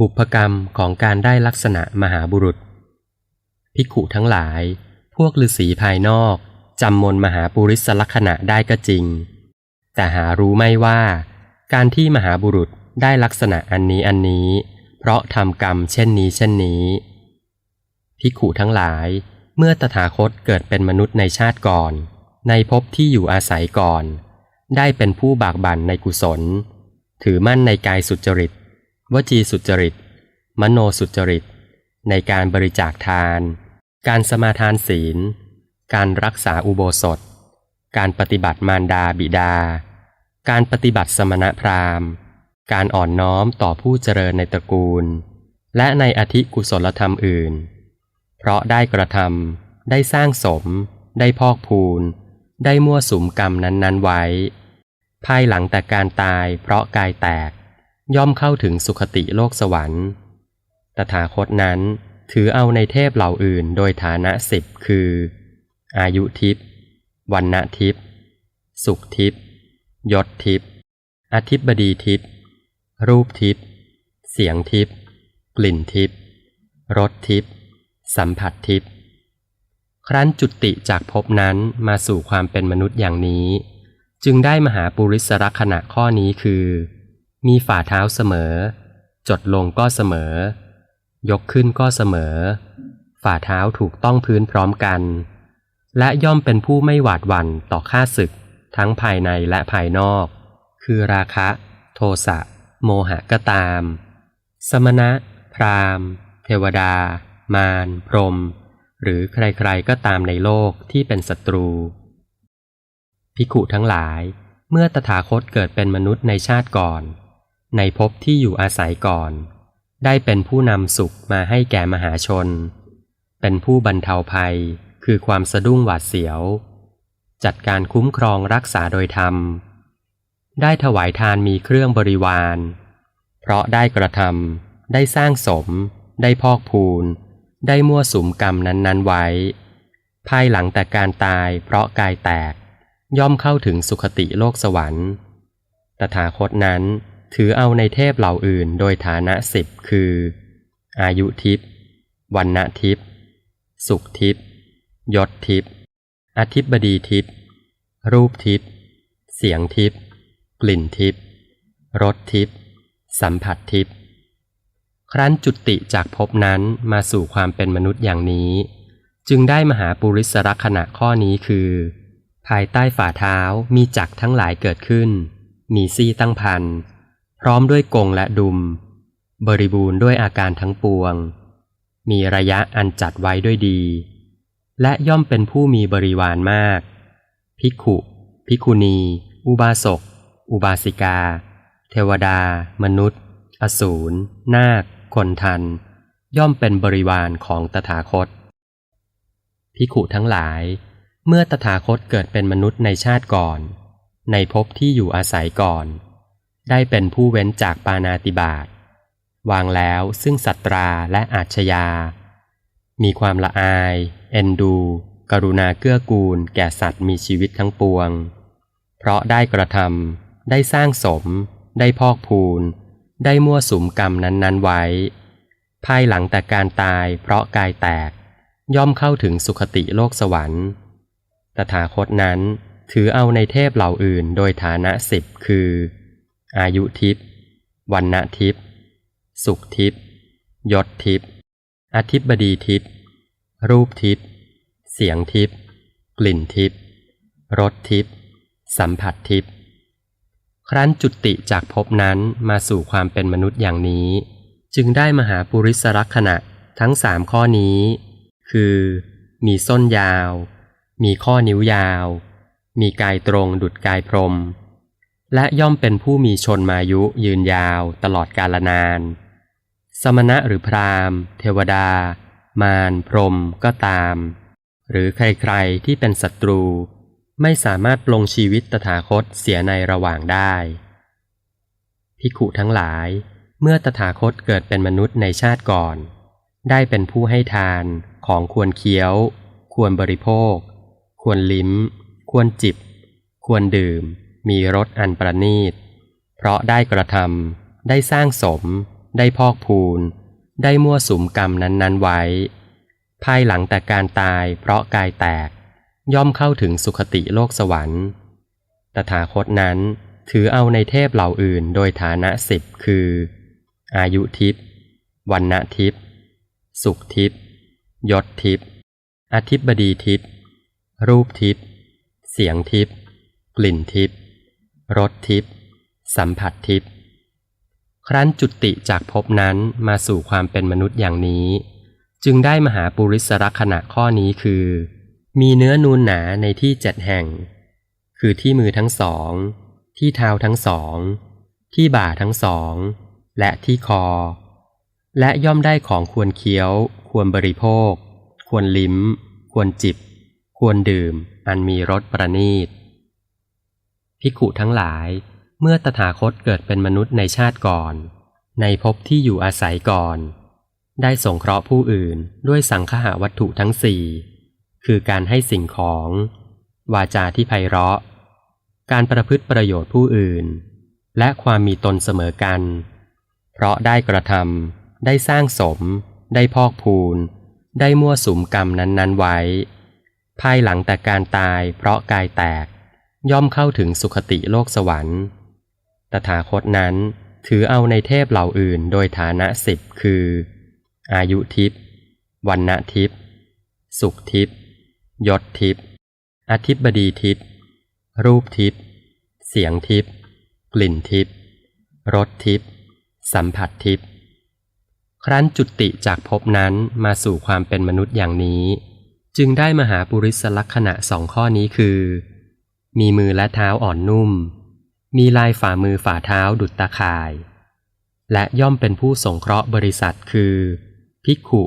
บุพกรรมของการได้ลักษณะมหาบุรุษ ภิกขุทั้งหลาย พวกฤาษีภายนอกจำมนมหาปุริสลักษณะได้ก็จริง แต่หารู้ไม่ว่า การที่มหาบุรุษได้ลักษณะอันนี้อันนี้ เพราะทำกรรมเช่นนี้เช่นนี้ ภิกขุทั้งหลาย เมื่อตถาคตเกิดเป็นมนุษย์ในชาติก่อน ในภพที่อยู่อาศัยก่อน ได้เป็นผู้บากบั่นในกุศล ถือมั่นในกายสุจริต วจีสุจริต มโนสุจริต ในการบริจาคทาน การสมาทานศีล การรักษาอุโบสถ การปฏิบัติมารดาบิดา การปฏิบัติสมณพราหมณ์ การอ่อนน้อมต่อผู้เจริญในตระกูล และในอธิกุศลธรรมอื่น เพราะได้กระทำได้สร้างสม ได้พอกพูน ได้มั่วสุมกรรมนั้นๆไว้ ภายหลังแต่การตายเพราะกายแตก ย่อมเข้าถึงสุคติโลกสวรรค์ ตถาคตนั้นถือเอาในเทพเหล่าอื่นโดยฐานะสิบคือ อายุทิพย์วันณทิพย์สุขทิพย์ยศทิพย์อธิบดีทิพย์รูปทิพย์เสียงทิพย์กลิ่นทิพย์รสทิพย์สัมผัสทิพย์ครั้นจุติจากภพนั้นมาสู่ความเป็นมนุษย์อย่างนี้ จึงได้มหาปุริสรักษณะข้อนี้คือ มีฝ่าเท้าเสมอ จดลงก็เสมอ ยกขึ้นก็เสมอ ฝ่าเท้าถูกต้องพื้นพร้อมกัน และย่อมเป็นผู้ไม่หวาดหวั่นต่อข้าศึก ทั้งภายในและภายนอก คือราคะ โทสะ โมหะก็ตาม สมณะ พราหมณ์ เทวดา มารพรม หรือใครๆก็ตามในโลกที่เป็นศัตรู ภิกขุทั้งหลายเมื่อตถาคตเกิดเป็นมนุษย์ในชาติก่อน ในภพที่อยู่อาศัยก่อน ได้เป็นผู้นำสุขมาให้แก่มหาชน เป็นผู้บรรเทาภัยคือความสะดุ้งหวาดเสียว จัดการคุ้มครองรักษาโดยธรรม ได้ถวายทานมีเครื่องบริวาร เพราะได้กระทำได้สร้างสม ได้พอกพูน ได้มั่วสุมกรรมนั้น ๆ ไว้ ภายหลังแต่การตายเพราะกายแตกย่อมเข้าถึงสุคติโลกสวรรค์ ตถาคตนั้น ถือเอาในเทพเหล่าอื่นโดยฐานะสิบคือ อายุทิพย์วันณทิพย์สุขทิพย์ยศทิพย์อธิบดีทิพย์รูปทิพย์เสียงทิพย์กลิ่นทิพย์รสทิพย์สัมผัสทิพย์ครั้นจุติจากภพนั้นมาสู่ความเป็นมนุษย์อย่างนี้ จึงได้มหาปุริสรักษณะข้อนี้คือ ภายใต้ฝ่าเท้ามีจักรทั้งหลายเกิดขึ้น มีซี่ตั้งพัน พร้อมด้วยกงและดุม บริบูรณ์ด้วยอาการทั้งปวง มีระยะอันจัดไว้ด้วยดี และย่อมเป็นผู้มีบริวารมาก ภิกขุภิกขุณี อุบาสก อุบาสิกา เทวดา มนุษย์ อสูร นาค คนทัน ย่อมเป็นบริวารของตถาคต ภิกขุทั้งหลาย เมื่อตถาคตเกิดเป็นมนุษย์ในชาติก่อน ในภพที่อยู่อาศัยก่อน ได้เป็นผู้เว้นจากปานาติบาตวางแล้วซึ่งสัตราและอาชญา มีความละอาย เอ็นดู กรุณาเกื้อกูล แก่สัตว์มีชีวิตทั้งปวง เพราะได้กระทำได้สร้างสม ได้พอกพูน ได้มั่วสุมกรรมนั้นๆไว้ ภายหลังแต่การตายเพราะกายแตก ย่อมเข้าถึงสุคติโลกสวรรค์ ตถาคตนั้นถือเอาในเทพเหล่าอื่นโดยฐานะสิบคือ อายุทิพย์วันณทิพย์สุขทิพย์ยศทิพย์อธิบดีทิพย์รูปทิพย์เสียงทิพย์กลิ่นทิพย์รสทิพย์สัมผัสทิพย์ครั้นจุติจากภพนั้นมาสู่ความเป็นมนุษย์อย่างนี้ จึงได้มหาปุริสรักษณะทั้งสามข้อนี้ คือ มีส้นยาว มีข้อนิ้วยาว มีกายตรงดุดกายพรม และย่อมเป็นผู้มีชนมายุยืนยาวตลอดกาลนาน สมณะหรือพราหมณ์ เทวดา มารพรมก็ตาม หรือใครๆที่เป็นศัตรู ไม่สามารถปลงชีวิตตถาคตเสียในระหว่างได้ภิกขุทั้งหลาย เมื่อตถาคตเกิดเป็นมนุษย์ในชาติก่อน ได้เป็นผู้ให้ทานของควรเคี้ยว ควรบริโภค ควรลิ้ม ควรจิบ ควรดื่ม มีรสอันประณีต เพราะได้กระทำได้สร้างสม ได้พอกพูน ได้มั่วสุมกรรมนั้น ๆ ไว้ ภายหลังแต่การตายเพราะกายแตก ย่อมเข้าถึงสุคติโลกสวรรค์ ตถาคตนั้นถือเอาในเทพเหล่าอื่นโดยฐานะสิบคือ อายุทิพย์วันณทิพย์สุขทิพย์ยศทิพย์อธิบดีทิพย์รูปทิพย์เสียงทิพย์กลิ่นทิพย์ รสทิพย์สัมผัสทิพย์ครั้นจุติจากภพนั้นมาสู่ความเป็นมนุษย์อย่างนี้ จึงได้มหาปุริสรักษณะข้อนี้คือ มีเนื้อนูนหนาในที่เจ็ดแห่ง คือที่มือทั้งสอง ที่เท้าทั้งสอง ที่บ่าทั้งสอง และที่คอ และย่อมได้ของควรเคี้ยว ควรบริโภค ควรลิ้ม ควรจิบ ควรดื่ม อันมีรสประณีต ภิกขุทั้งหลาย เมื่อตถาคตเกิดเป็นมนุษย์ในชาติก่อน ในภพที่อยู่อาศัยก่อน ได้สงเคราะห์ผู้อื่นด้วยสังคหาวัตถุทั้งสี่คือการให้สิ่งของ วาจาที่ไพเราะ การประพฤติประโยชน์ผู้อื่น และความมีตนเสมอกัน เพราะได้กระทำได้สร้างสม ได้พอกพูน ได้มั่วสุมกรรมนั้น ๆ ไว้ ภายหลังแต่การตายเพราะกายแตก ย่อมเข้าถึงสุคติโลกสวรรค์ ตถาคตนั้นถือเอาในเทพเหล่าอื่นโดยฐานะสิบคือ อายุทิพย์วันณทิพย์สุขทิพย์ยศทิพย์อธิบดีทิพย์รูปทิพย์เสียงทิพย์กลิ่นทิพย์รสทิพย์สัมผัสทิพย์ครั้นจุติจากภพนั้นมาสู่ความเป็นมนุษย์อย่างนี้ จึงได้มหาปุริสลักษณะสองข้อนี้คือ มีมือและเท้าอ่อนนุ่ม มีลายฝ่ามือฝ่าเท้าดุจตาข่าย และย่อมเป็นผู้สงเคราะห์บริษัทคือ ภิกขุ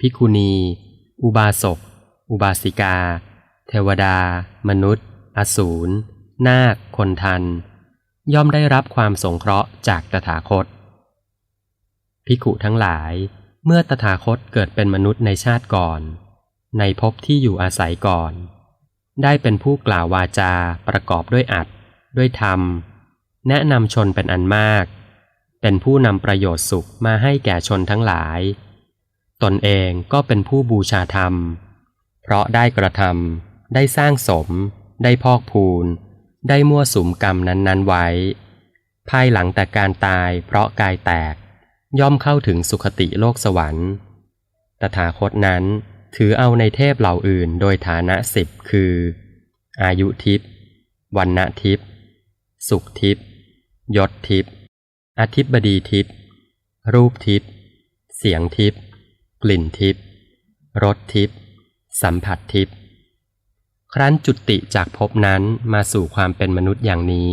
ภิกขุณี อุบาสก อุบาสิกา เทวดา มนุษย์ อสูร นาค คนทัน ย่อมได้รับความสงเคราะห์จากตถาคต ภิกขุทั้งหลาย เมื่อตถาคตเกิดเป็นมนุษย์ในชาติก่อน ในภพที่อยู่อาศัยก่อน ได้เป็นผู้กล่าววาจาประกอบด้วยอัดด้วยธรรม แนะนำชนเป็นอันมาก เป็นผู้นำประโยชน์สุขมาให้แก่ชนทั้งหลาย ตนเองก็เป็นผู้บูชาธรรม เพราะได้กระทำได้สร้างสม ได้พอกพูน ได้มั่วสุมกรรมนั้นๆไว้ ภายหลังแต่การตายเพราะกายแตกย่อมเข้าถึงสุคติโลกสวรรค์ ตถาคตนั้น ถือเอาในเทพเหล่าอื่นโดยฐานะสิบคือ อายุทิพย์วันณทิพย์สุขทิพย์ยศทิพย์อธิบดีทิพย์รูปทิพย์เสียงทิพย์กลิ่นทิพย์รสทิพย์สัมผัสทิพย์ครั้นจุติจากภพนั้นมาสู่ความเป็นมนุษย์อย่างนี้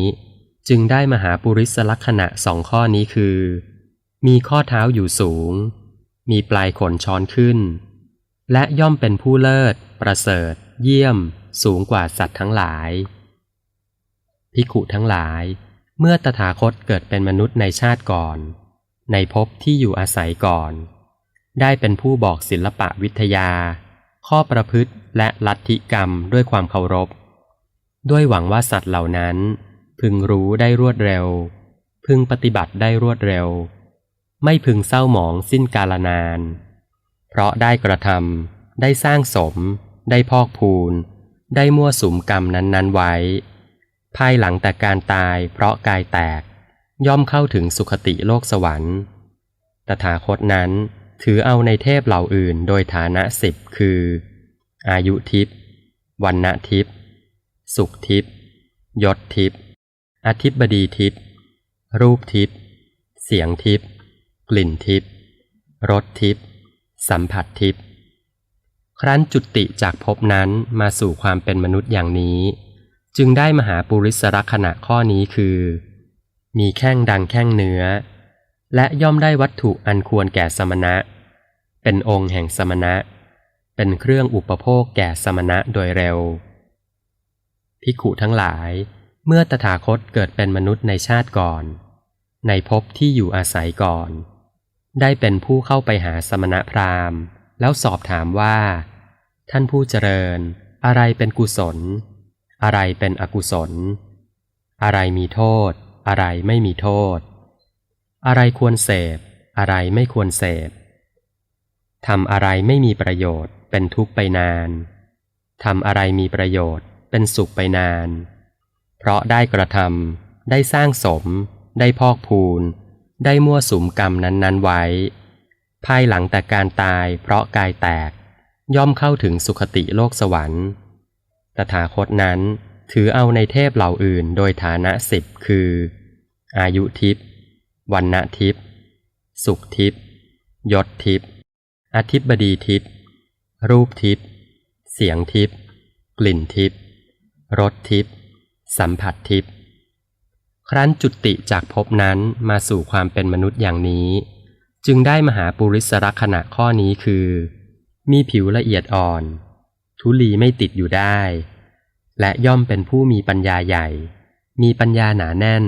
จึงได้มหาปุริสลักษณะสองข้อนี้คือ มีข้อเท้าอยู่สูง มีปลายขนช้อนขึ้น และย่อมเป็นผู้เลิศ ประเสริฐ เยี่ยม สูงกว่าสัตว์ทั้งหลาย ภิกขุทั้งหลาย เมื่อตถาคตเกิดเป็นมนุษย์ในชาติก่อน ในภพที่อยู่อาศัยก่อน ได้เป็นผู้บอกศิลปะวิทยา ข้อประพฤติและลัทธิกรรมด้วยความเคารพ ด้วยหวังว่าสัตว์เหล่านั้น พึงรู้ได้รวดเร็ว พึงปฏิบัติได้รวดเร็ว ไม่พึงเศร้าหมองสิ้นกาลนาน เพราะได้กระทำได้สร้างสม ได้พอกพูน ได้มั่วสุมกรรมนั้นๆไว้ ภายหลังแต่การตายเพราะกายแตก ย่อมเข้าถึงสุคติโลกสวรรค์ ตถาคตนั้นถือเอาในเทพเหล่าอื่นโดยฐานะสิบคือ อายุทิพย์วันณทิพย์สุขทิพย์ยศทิพย์อธิบดีทิพย์รูปทิพย์เสียงทิพย์กลิ่นทิพย์รสทิพย์ สัมผัสทิพย์ครั้นจุติจากภพนั้นมาสู่ความเป็นมนุษย์อย่างนี้ จึงได้มหาปุริสรักษณะข้อนี้คือ มีแข้งดังแข้งเนื้อ และย่อมได้วัตถุอันควรแก่สมณะ เป็นองค์แห่งสมณะ เป็นเครื่องอุปโภคแก่สมณะโดยเร็ว ภิกขุทั้งหลาย เมื่อตถาคตเกิดเป็นมนุษย์ในชาติก่อน ในภพที่อยู่อาศัยก่อน ได้เป็นผู้เข้าไปหาสมณพราหมณ์ แล้วสอบถามว่า ท่านผู้เจริญ อะไรเป็นกุศล อะไรเป็นอกุศล อะไรมีโทษ อะไรไม่มีโทษ อะไรควรเสพ อะไรไม่ควรเสพทำอะไรไม่มีประโยชน์เป็นทุกข์ไปนานทำอะไรมีประโยชน์เป็นสุขไปนาน เพราะได้กระทำได้สร้างสม ได้พอกพูน ได้มั่วสุมกรรมนั้นๆไว้ ภายหลังแต่การตายเพราะกายแตก ย่อมเข้าถึงสุขติโลกสวรรค์ ตถาคตนั้นถือเอาในเทพเหล่าอื่นโดยฐานะสิบคือ อายุทิพย์วันณทิพย์สุขทิพย์ยศทิพย์อธิบดีทิพย์รูปทิพย์เสียงทิพย์กลิ่นทิพย์รสทิพย์สัมผัสทิพย์ ครั้นจุติจากภพนั้นมาสู่ความเป็นมนุษย์อย่างนี้ จึงได้มหาปุริสรักษณะข้อนี้คือ มีผิวละเอียดอ่อน ทุลีไม่ติดอยู่ได้ และย่อมเป็นผู้มีปัญญาใหญ่ มีปัญญาหนาแน่น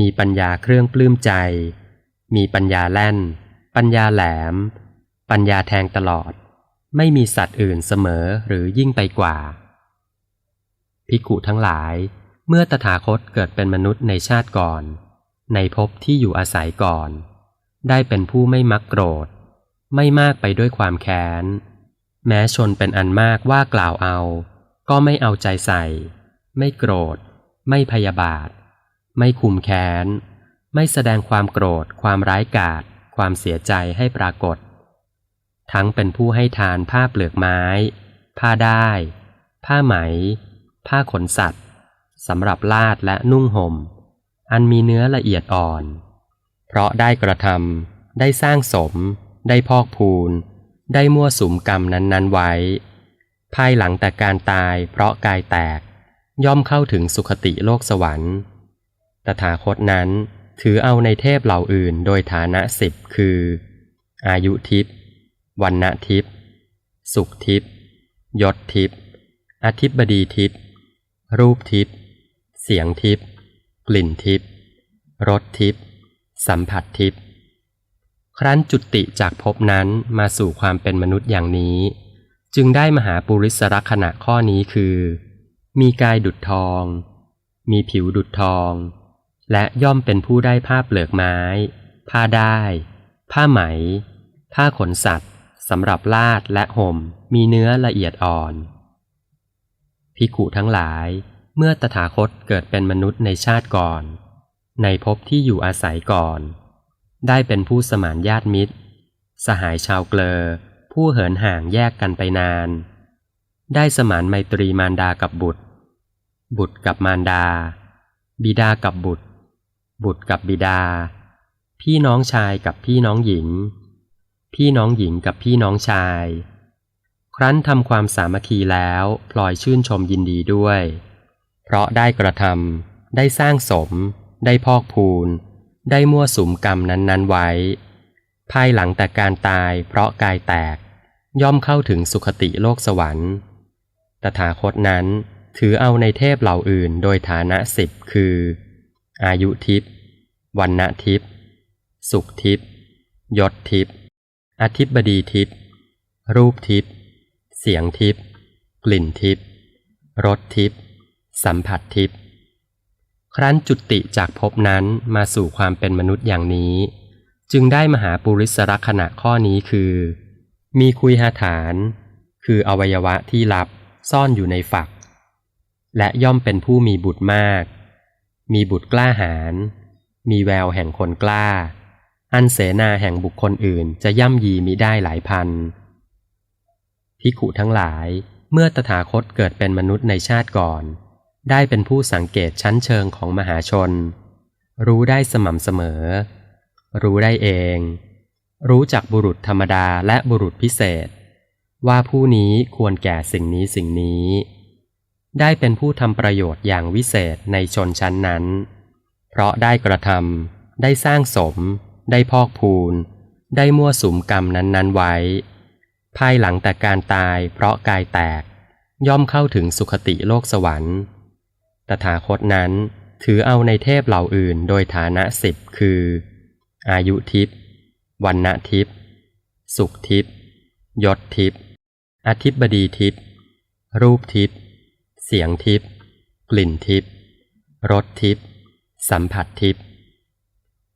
มีปัญญาเครื่องปลื้มใจ มีปัญญาแล่น ปัญญาแหลม ปัญญาแทงตลอด ไม่มีสัตว์อื่นเสมอหรือยิ่งไปกว่าภิกขุทั้งหลาย เมื่อตถาคตเกิดเป็นมนุษย์ในชาติก่อน ในภพที่อยู่อาศัยก่อน ได้เป็นผู้ไม่มักโกรธ ไม่มากไปด้วยความแค้น แม้ชนเป็นอันมากว่ากล่าวเอา ก็ไม่เอาใจใส่ ไม่โกรธ ไม่พยาบาท ไม่คุมแค้น ไม่แสดงความโกรธ ความร้ายกาจความเสียใจให้ปรากฏ ทั้งเป็นผู้ให้ทานผ้าเปลือกไม้ ผ้าได้ ผ้าไหม ผ้าขนสัตว์ สำหรับลาดและนุ่งห่ม อันมีเนื้อละเอียดอ่อน เพราะได้กระทำได้สร้างสม ได้พอกพูน ได้มั่วสุมกรรมนั้น ๆ ไว้ ภายหลังแต่การตายเพราะกายแตก ย่อมเข้าถึงสุขติโลกสวรรค์ ตถาคตนั้นถือเอาในเทพเหล่าอื่นโดยฐานะสิบคือ อายุทิพย์วันณทิพย์สุขทิพย์ยศทิพย์อธิบดีทิพย์รูปทิพย์ เสียงทิพย์กลิ่นทิพย์รสทิพย์สัมผัสทิพย์ครั้นจุติจากภพนั้นมาสู่ความเป็นมนุษย์อย่างนี้ จึงได้มหาปุริสรักษณะข้อนี้คือ มีกายดุดทอง มีผิวดุดทอง และย่อมเป็นผู้ได้ผ้าเปลือกไม้ ผ้าได้ ผ้าไหม ผ้าขนสัตว์สำหรับลาดและห่มมีเนื้อละเอียดอ่อนภิกุทั้งหลาย เมื่อตถาคตเกิดเป็นมนุษย์ในชาติก่อน ในภพที่อยู่อาศัยก่อน ได้เป็นผู้สมานญาติมิตร สหายชาวเกลอ ผู้เหินห่างแยกกันไปนาน ได้สมานไมตรีมารดากับบุตร บุตรกับมารดา บิดากับบุตร บุตรกับบิดา พี่น้องชายกับพี่น้องหญิง พี่น้องหญิงกับพี่น้องชาย ครั้นทำความสามัคคีแล้วพลอยชื่นชมยินดีด้วย เพราะได้กระทำได้สร้างสม ได้พอกพูน ได้มั่วสุมกรรมนั้นๆไว้ ภายหลังแต่การตายเพราะกายแตก ย่อมเข้าถึงสุขติโลกสวรรค์ ตถาคตนั้นถือเอาในเทพเหล่าอื่นโดยฐานะสิบคือ อายุทิพย์วันณทิพย์สุขทิพย์ยศทิพย์อธิบดีทิพย์รูปทิพย์เสียงทิพย์กลิ่นทิพย์รสทิพย์ สัมผัสทิพย์ครั้นจุติจากภพนั้นมาสู่ความเป็นมนุษย์อย่างนี้ จึงได้มหาปุริสรักษณะข้อนี้คือ มีคุยหาฐาน คืออวัยวะที่ลับซ่อนอยู่ในฝัก และย่อมเป็นผู้มีบุตรมาก มีบุตรกล้าหาญมีแววแห่งคนกล้า อันเสนาแห่งบุคคลอื่นจะย่ำยีมิได้หลายพันภิขุทั้งหลายเมื่อตถาคตเกิดเป็นมนุษย์ในชาติก่อน ได้เป็นผู้สังเกตชั้นเชิงของมหาชน รู้ได้สม่ำเสมอ รู้ได้เอง รู้จักบุรุษธรรมดาและบุรุษพิเศษ ว่าผู้นี้ควรแก่สิ่งนี้สิ่งนี้ ได้เป็นผู้ทำประโยชน์อย่างวิเศษในชนชั้นนั้น เพราะได้กระทำได้สร้างสม ได้พอกพูน ได้มั่วสุมกรรมนั้นๆไว้ ภายหลังแต่การตายเพราะกายแตกย่อมเข้าถึงสุขติโลกสวรรค์ ตถาคตนั้นถือเอาในเทพเหล่าอื่นโดยฐานะสิบคือ อายุทิพย์วันณทิพย์สุขทิพย์ยศทิพย์อธิบดีทิพย์รูปทิพย์เสียงทิพย์กลิ่นทิพย์รสทิพย์สัมผัสทิพย์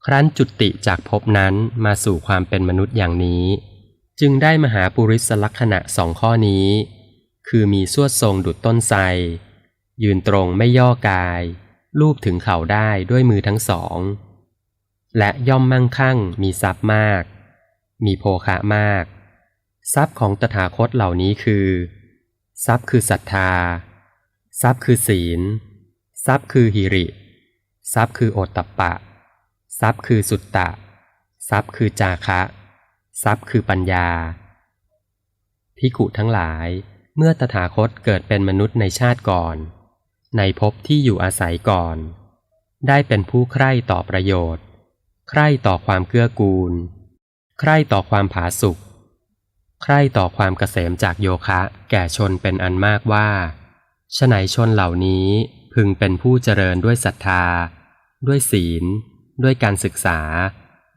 ครั้นจุติจากภพนั้นมาสู่ความเป็นมนุษย์อย่างนี้ จึงได้มหาปุริสลักษณะสองข้อนี้ คือมีสวดทรงดุจต้นไทร ยืนตรงไม่ย่อกาย ลูบถึงเข่าได้ด้วยมือทั้งสอง และย่อมมั่งคั่งมีทรัพย์มาก มีโภคะมาก ทรัพย์ของตถาคตเหล่านี้คือ ทรัพย์คือศรัทธา ทรัพย์คือศีล ทรัพย์คือหิริ ทรัพย์คือโอตตัปปะ ทรัพย์คือสุตตะ ทรัพย์คือจาคะ ทรัพย์คือปัญญาพิกุทั้งหลายเมื่อตถาคตเกิดเป็นมนุษย์ในชาติก่อน ในภพที่อยู่อาศัยก่อน ได้เป็นผู้ใคร่ต่อประโยชน์ ใคร่ต่อความเกื้อกูล ใคร่ต่อความผาสุกใคร่ต่อความเกษมจากโยคะ แก่ชนเป็นอันมากว่าฉไหนชนเหล่านี้พึงเป็นผู้เจริญด้วยศรัทธา ด้วยศีล ด้วยการศึกษา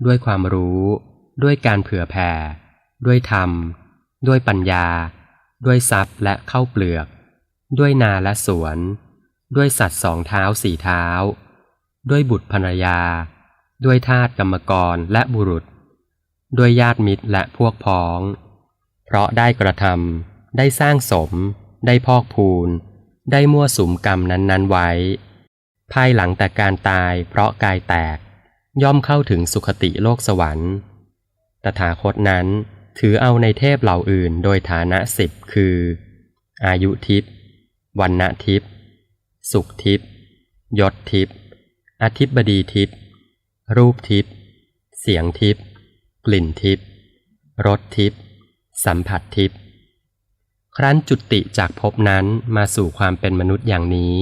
ด้วยความรู้ ด้วยการเผื่อแผ่ ด้วยธรรม ด้วยปัญญา ด้วยทรัพย์และเข้าเปลือก ด้วยนาและสวน ด้วยสัตว์สองเท้าสี่เท้า ด้วยบุตรภรรยา ด้วยทาสกรรมกรและบุรุษ ด้วยญาติมิตรและพวกพ้อง เพราะได้กระทำได้สร้างสม ได้พอกพูน ได้มั่วสุมกรรมนั้นๆไว้ ภายหลังแต่การตายเพราะกายแตก ย่อมเข้าถึงสุคติโลกสวรรค์ ตถาคตนั้นถือเอาในเทพเหล่าอื่นโดยฐานะสิบคือ อายุทิพย์วันณทิพย์ สุขทิพย์ยศทิพย์อธิบดีทิพย์รูปทิพย์เสียงทิพย์กลิ่นทิพย์รสทิพย์สัมผัสทิพย์ครั้นจุติจากภพนั้นมาสู่ความเป็นมนุษย์อย่างนี้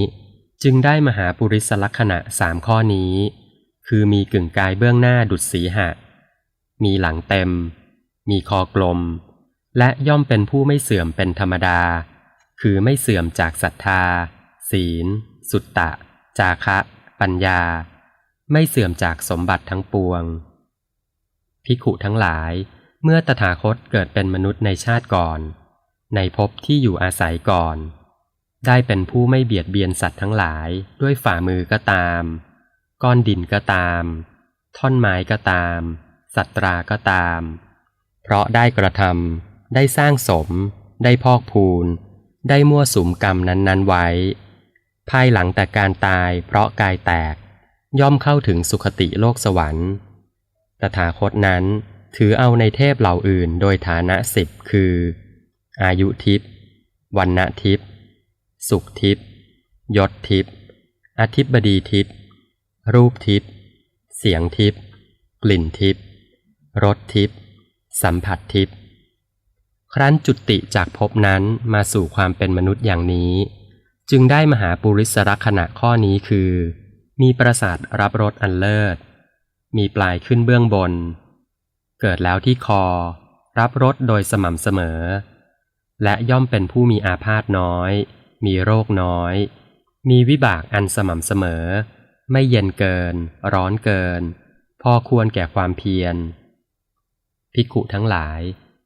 จึงได้มหาปุริสลักษณะสามข้อนี้ คือมีกึ่งกายเบื้องหน้าดุจสีหะ มีหลังเต็ม มีคอกลม และย่อมเป็นผู้ไม่เสื่อมเป็นธรรมดา คือไม่เสื่อมจากศรัทธา ศีล สุตตะ จาคะ ปัญญา ไม่เสื่อมจากสมบัติทั้งปวงภิขุทั้งหลายเมื่อตถาคตเกิดเป็นมนุษย์ในชาติก่อน ในภพที่อยู่อาศัยก่อน ได้เป็นผู้ไม่เบียดเบียนสัตว์ทั้งหลายด้วยฝ่ามือก็ตาม ก้อนดินก็ตาม ท่อนไม้ก็ตาม สัตราก็ตาม เพราะได้กระทำได้สร้างสม ได้พอกพูน ได้มั่วสุมกรรมนั้น ๆ ไว้ ภายหลังแต่การตายเพราะกายแตก ย่อมเข้าถึงสุคติโลกสวรรค์ ตถาคตนั้นถือเอาในเทพเหล่าอื่นโดยฐานะสิบคือ อายุทิพย์วันณทิพย์สุขทิพย์ยศทิพย์อธิบดีทิพย์รูปทิพย์เสียงทิพย์กลิ่นทิพย์รสทิพย์สัมผัสทิพย์ครั้นจุติจากภพนั้นมาสู่ความเป็นมนุษย์อย่างนี้ จึงได้มหาปุริสรักษณะข้อนี้คือ มีประสาทรับรสอันเลิศ มีปลายขึ้นเบื้องบน เกิดแล้วที่คอ รับรสโดยสม่ำเสมอ และย่อมเป็นผู้มีอาพาธน้อย มีโรคน้อย มีวิบากอันสม่ำเสมอ ไม่เย็นเกิน ร้อนเกิน พอควรแก่ความเพียรภิกขุทั้งหลาย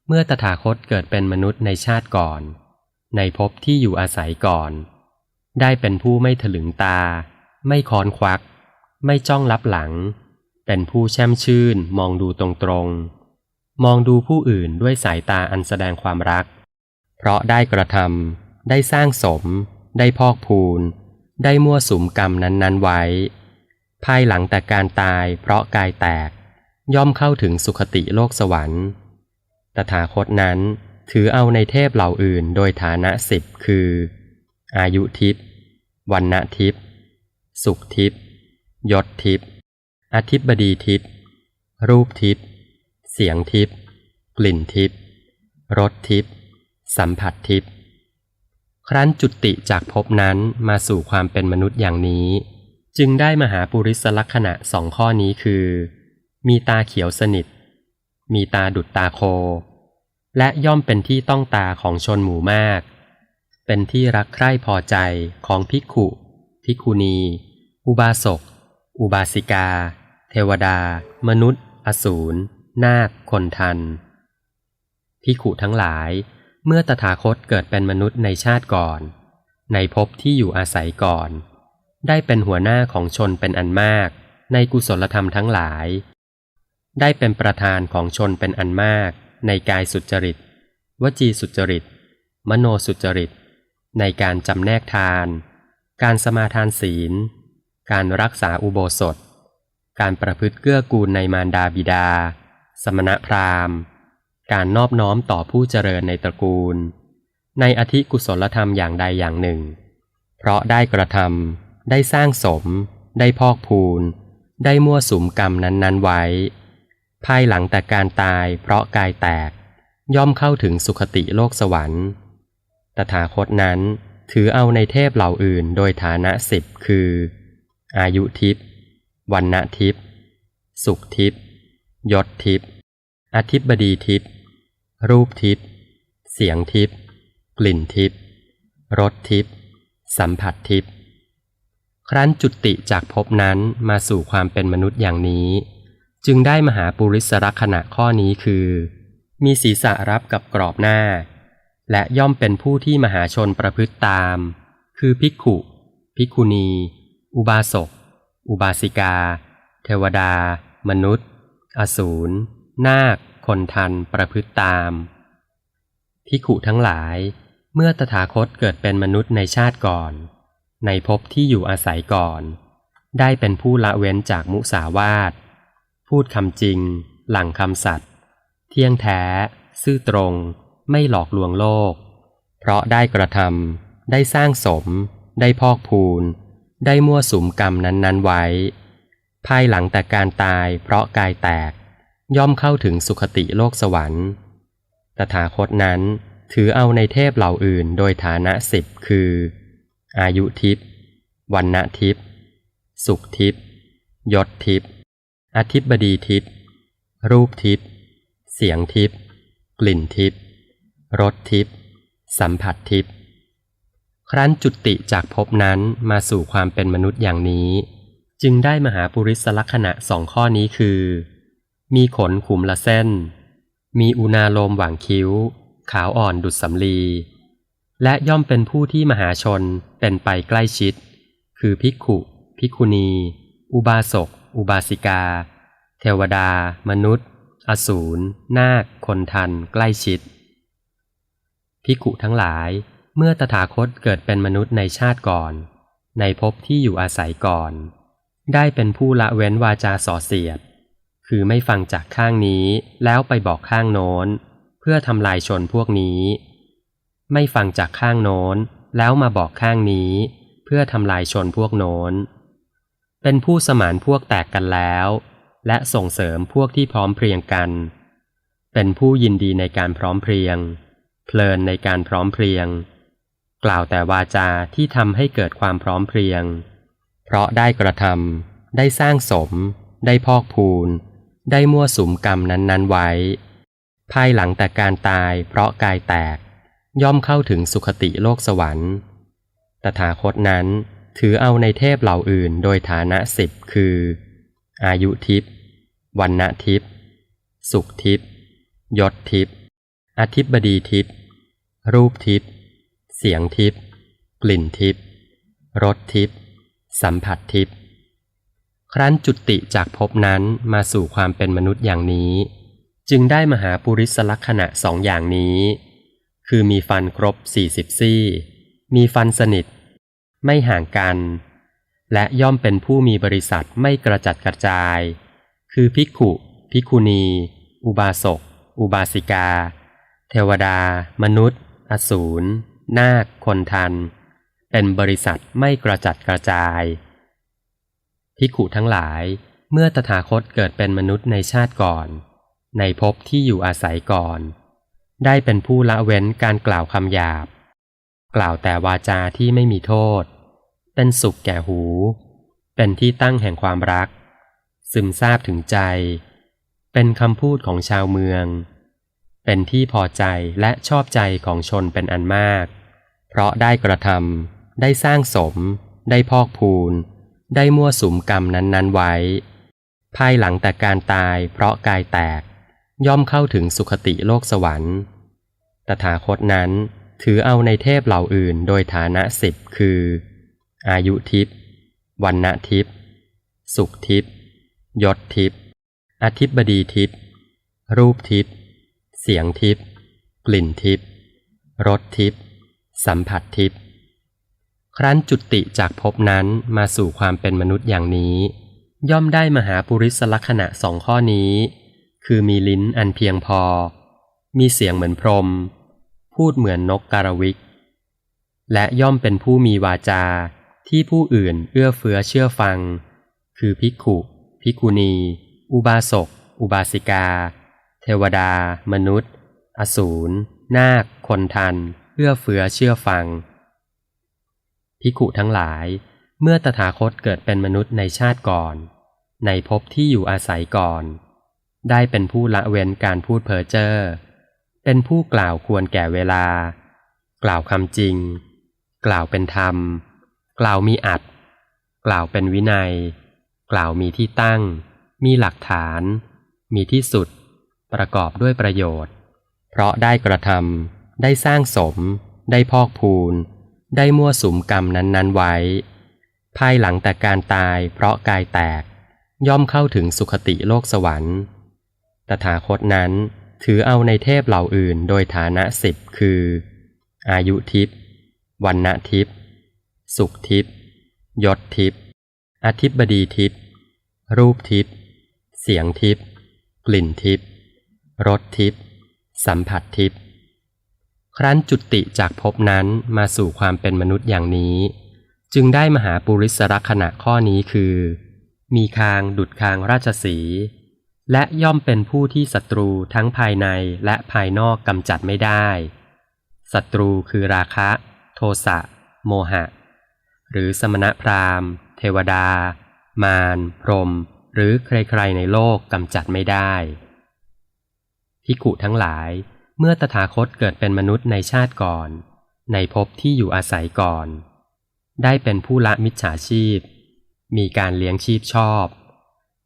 เมื่อตถาคตเกิดเป็นมนุษย์ในชาติก่อน ในภพที่อยู่อาศัยก่อน ได้เป็นผู้ไม่ถลึงตา ไม่คอนควัก ไม่จ้องลับหลัง เป็นผู้แช่มชื่นมองดูตรงๆ มองดูผู้อื่นด้วยสายตาอันแสดงความรัก เพราะได้กระทำได้สร้างสม ได้พอกพูน ได้มั่วสุมกรรมนั้นๆไว้ ภายหลังแต่การตายเพราะกายแตก ย่อมเข้าถึงสุคติโลกสวรรค์ ตถาคตนั้นถือเอาในเทพเหล่าอื่นโดยฐานะสิบคือ อายุทิพย์วันณทิพย์สุขทิพย์ยศทิพย์อธิบดีทิพย์รูปทิพย์เสียงทิพย์กลิ่นทิพย์รสทิพย์สัมผัสทิพย์ครั้นจุติจากภพนั้นมาสู่ความเป็นมนุษย์อย่างนี้ จึงได้มหาปุริสลักษณะสองข้อนี้คือ มีตาเขียวสนิท มีตาดุดตาโค และย่อมเป็นที่ต้องตาของชนหมู่มาก เป็นที่รักใคร่พอใจของภิกขุภิกขุณี อุบาสก อุบาสิกา เทวดา มนุษย์ อสูร นาค คนทันภิกขุทั้งหลาย เมื่อตถาคตเกิดเป็นมนุษย์ในชาติก่อน ในภพที่อยู่อาศัยก่อน ได้เป็นหัวหน้าของชนเป็นอันมาก ในกุศลธรรมทั้งหลาย ได้เป็นประธานของชนเป็นอันมาก ในกายสุจริต วจีสุจริต มโนสุจริต ในการจำแนกทาน การสมาทานศีล การรักษาอุโบสถ การประพฤติเกื้อกูลในมารดาบิดา สมณพราหมณ์ การนอบน้อมต่อผู้เจริญในตระกูล ในอธิกุศลธรรมอย่างใดอย่างหนึ่ง เพราะได้กระทำได้สร้างสม ได้พอกพูน ได้มั่วสุมกรรมนั้นๆไว้ ภายหลังแต่การตายเพราะกายแตกย่อมเข้าถึงสุคติโลกสวรรค์ ตถาคตนั้นถือเอาในเทพเหล่าอื่นโดยฐานะสิบคือ อายุทิพย์วันณทิพย์สุขทิพย์ยศทิพย์อธิบดีทิพย์รูปทิพย์เสียงทิพย์กลิ่นทิพย์รสทิพย์สัมผัสทิพย์ครั้นจุติจากภพนั้นมาสู่ความเป็นมนุษย์อย่างนี้ จึงได้มหาปุริสรักษณะข้อนี้คือ มีศีรษะรับกับกรอบหน้า และย่อมเป็นผู้ที่มหาชนประพฤติตาม คือภิกขุ ภิกขุณี อุบาสก อุบาสิกา เทวดา มนุษย์ อสูร นาค คนทันประพฤติตาม ภิกขุทั้งหลาย เมื่อตถาคตเกิดเป็นมนุษย์ในชาติก่อน ในภพที่อยู่อาศัยก่อน ได้เป็นผู้ละเว้นจากมุสาวาท พูดคำจริง หลังคำสัตย์เที่ยงแท้ ซื่อตรง ไม่หลอกลวงโลก เพราะได้กระทำได้สร้างสม ได้พอกพูน ได้มั่วสุมกรรมนั้นๆไว้ ภายหลังแต่การตายเพราะกายแตก ย่อมเข้าถึงสุคติโลกสวรรค์ ตถาคตนั้นถือเอาในเทพเหล่าอื่นโดยฐานะสิบคือ อายุทิพย์วันณทิพย์สุขทิพย์ยศทิพย์อธิบดีทิพย์รูปทิพย์เสียงทิพย์กลิ่นทิพย์ รสทิพย์สัมผัสทิพย์ครั้นจุติจากภพนั้นมาสู่ความเป็นมนุษย์อย่างนี้ จึงได้มหาปุริสลักษณะสองข้อนี้คือ มีขนขุมละเส้น มีอุณาโลมหว่างคิ้ว ขาวอ่อนดุดสำลี และย่อมเป็นผู้ที่มหาชนเป็นไปใกล้ชิด คือภิกขุภิกขุณี อุบาสก อุบาสิกา เทวดา มนุษย์ อสูร นาค คนทัน ใกล้ชิด ภิกขุทั้งหลาย เมื่อตถาคตเกิดเป็นมนุษย์ในชาติก่อน ในภพที่อยู่อาศัยก่อน ได้เป็นผู้ละเว้นวาจาส่อเสียด คือไม่ฟังจากข้างนี้แล้วไปบอกข้างโน้น เพื่อทำลายชนพวกนี้ ไม่ฟังจากข้างโน้นแล้วมาบอกข้างนี้ เพื่อทำลายชนพวกโน้น เป็นผู้สมานพวกแตกกันแล้ว และส่งเสริมพวกที่พร้อมเพรียงกัน เป็นผู้ยินดีในการพร้อมเพรียง เพลินในการพร้อมเพรียง กล่าวแต่วาจาที่ทำให้เกิดความพร้อมเพรียง เพราะได้กระทำได้สร้างสม ได้พอกพูน ได้มั่วสุมกรรมนั้นๆไว้ ภายหลังแต่การตายเพราะกายแตก ย่อมเข้าถึงสุคติโลกสวรรค์ ตถาคตนั้นถือเอาในเทพเหล่าอื่นโดยฐานะสิบคือ อายุทิพย์วันณทิพย์สุขทิพย์ยศทิพย์ อธิบดีทิพย์รูปทิพย์เสียงทิพย์กลิ่นทิพย์รสทิพย์สัมผัสทิพย์ครั้นจุติจากภพนั้นมาสู่ความเป็นมนุษย์อย่างนี้ จึงได้มหาปุริสลักษณะสองอย่างนี้ คือมีฟันครบสี่สิบซี่ มีฟันสนิท ไม่ห่างกัน และย่อมเป็นผู้มีบริษัทไม่กระจัดกระจาย คือภิกขุ ภิกขุณี อุบาสก อุบาสิกา เทวดา มนุษย์ อสูร นาค คนทัน เป็นบริษัทไม่กระจัดกระจายภิกขุทั้งหลายเมื่อตถาคตเกิดเป็นมนุษย์ในชาติก่อน ในภพที่อยู่อาศัยก่อน ได้เป็นผู้ละเว้นการกล่าวคำหยาบ กล่าวแต่วาจาที่ไม่มีโทษ เป็นสุขแก่หู เป็นที่ตั้งแห่งความรัก ซึมซาบถึงใจ เป็นคำพูดของชาวเมือง เป็นที่พอใจและชอบใจของชนเป็นอันมาก เพราะได้กระทำได้สร้างสม ได้พอกพูน ได้มั่วสุมกรรมนั้นๆไว้ ภายหลังแต่การตายเพราะกายแตก ย่อมเข้าถึงสุคติโลกสวรรค์ ตถาคตนั้นถือเอาในเทพเหล่าอื่นโดยฐานะสิบคือ อายุทิพย์วันณทิพย์สุขทิพย์ยศทิพย์อธิบดีทิพย์รูปทิพย์ เสียงทิพย์กลิ่นทิพย์รสทิพย์สัมผัสทิพย์ครั้นจุติจากภพนั้นมาสู่ความเป็นมนุษย์อย่างนี้ ย่อมได้มหาปุริสลักษณะสองข้อนี้ คือมีลิ้นอันเพียงพอ มีเสียงเหมือนพรม พูดเหมือนนกการวิก และย่อมเป็นผู้มีวาจาที่ผู้อื่นเอื้อเฟื้อเชื่อฟัง คือภิกขุ ภิกขุณี อุบาสก อุบาสิกา ทวดา มนุษย์ อสูร นาค คนทันเอื้อเฟือเชื่อฟังภิกุทั้งหลาย เมื่อตถาคตเกิดเป็นมนุษย์ในชาติก่อน ในภพที่อยู่อาศัยก่อน ได้เป็นผู้ละเว้นการพูดเพ้อเจ้อ เป็นผู้กล่าวควรแก่เวลา กล่าวคำจริง กล่าวเป็นธรรม กล่าวมีอัด กล่าวเป็นวินัย กล่าวมีที่ตั้ง มีหลักฐาน มีที่สุด ประกอบด้วยประโยชน์ เพราะได้กระทำได้สร้างสม ได้พอกพูน ได้มั่วสุมกรรมนั้นๆไว้ ภายหลังแต่การตายเพราะกายแตก ย่อมเข้าถึงสุคติโลกสวรรค์ ตถาคตนั้นถือเอาในเทพเหล่าอื่นโดยฐานะสิบคือ อายุทิพย์วันณทิพย์สุขทิพย์ยศทิพย์อธิบดีทิพย์รูปทิพย์เสียงทิพย์กลิ่นทิพย์ รสทิพย์สัมผัสทิพย์ครั้นจุติจากภพนั้นมาสู่ความเป็นมนุษย์อย่างนี้ จึงได้มหาปุริสรักษณะข้อนี้คือ มีคางดุดคางราชสี และย่อมเป็นผู้ที่ศัตรูทั้งภายในและภายนอกกำจัดไม่ได้ศัตรูคือราคะ โทสะ โมหะ หรือสมณพราหมณ์ เทวดา มารพรม หรือใครๆในโลกกำจัดไม่ได้ พิกุทั้งหลาย เมื่อตถาคตเกิดเป็นมนุษย์ในชาติก่อน ในภพที่อยู่อาศัยก่อน ได้เป็นผู้ละมิจฉาชีพ มีการเลี้ยงชีพชอบ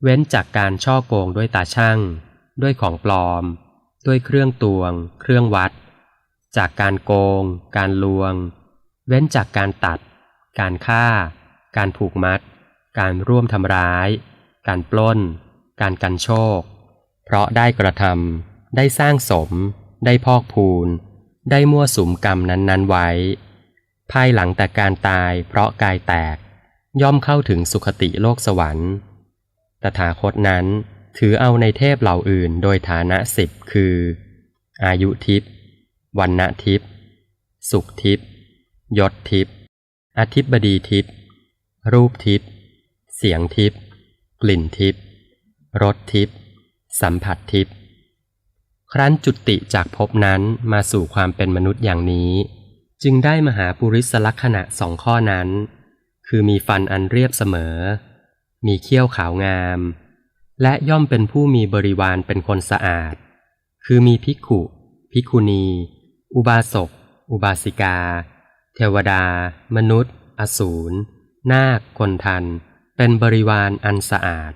เว้นจากการช่อโกงด้วยตาช่าง ด้วยของปลอม ด้วยเครื่องตวง เครื่องวัด จากการโกง การลวง เว้นจากการตัด การฆ่า การผูกมัด การร่วมทำร้าย การปล้น การกันโชค เพราะได้กระทำ ได้สร้างสม ได้พอกพูน ได้มั่วสุมกรรมนั้นๆไว้ ภายหลังแต่การตายเพราะกายแตก ย่อมเข้าถึงสุคติโลกสวรรค์ ตถาคตนั้นถือเอาในเทพเหล่าอื่นโดยฐานะสิบคือ อายุทิพย์วันณทิพย์สุขทิพย์ยศทิพย์อธิบดีทิพย์รูปทิพย์เสียงทิพย์กลิ่นทิพย์รสทิพย์สัมผัสทิพย์ ครั้นจุติจากภพนั้นมาสู่ความเป็นมนุษย์อย่างนี้ จึงได้มหาปุริสลักษณะสองข้อนั้น คือมีฟันอันเรียบเสมอ มีเขี้ยวขาวงาม และย่อมเป็นผู้มีบริวารเป็นคนสะอาด คือมีภิกขุ ภิกขุณี อุบาสก อุบาสิกา เทวดา มนุษย์ อสูร นาค คนทัน เป็นบริวารอันสะอาด